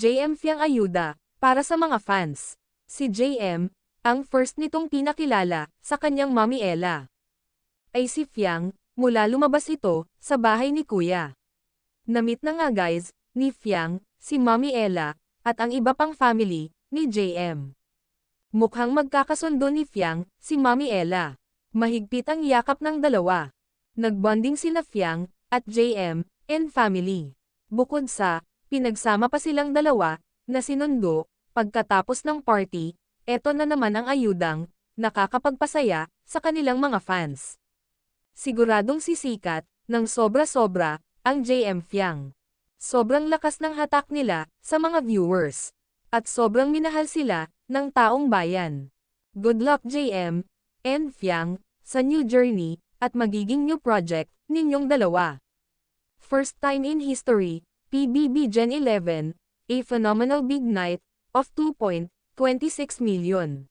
JM Fiang Ayuda, para sa mga fans. Si JM, ang first nitong pinakilala, sa kanyang Mami Ella. Ay si Fiang, mula lumabas ito, sa bahay ni Kuya. Namit na nga guys, ni Fiang, si Mami Ella, at ang iba pang family, ni JM. Mukhang magkakasundo ni Fiang, si Mami Ella. Mahigpit ang yakap ng dalawa. Nagbonding sina Fiang, at JM, and family. Bukod sa, pinagsama pa silang dalawa, na sinundo, pagkatapos ng party, eto na naman ang ayudang, nakakapagpasaya, sa kanilang mga fans. Siguradong sisikat, ng sobra-sobra, ang JM Fiang. Sobrang lakas ng hatak nila, sa mga viewers. At sobrang minahal sila, ng taong bayan. Good luck JM, and Fiang, sa new journey, at magiging new project, ninyong dalawa. First time in history, PBB Gen 11, a phenomenal big night, of 2.26 million.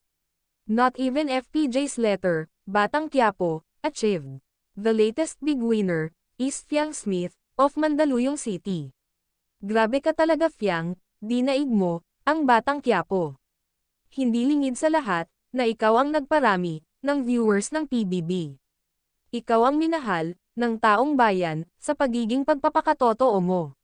Not even FPJ's letter, Batang Quiapo, achieved. The latest big winner, is Fiang Smith, of Mandaluyong City. Grabe ka talaga Fiang, di naig mo, ang Batang Quiapo. Hindi lingid sa lahat, na ikaw ang nagparami, ng viewers ng PBB. Ikaw ang minahal, ng taong bayan, sa pagiging pagpapakatotoo mo.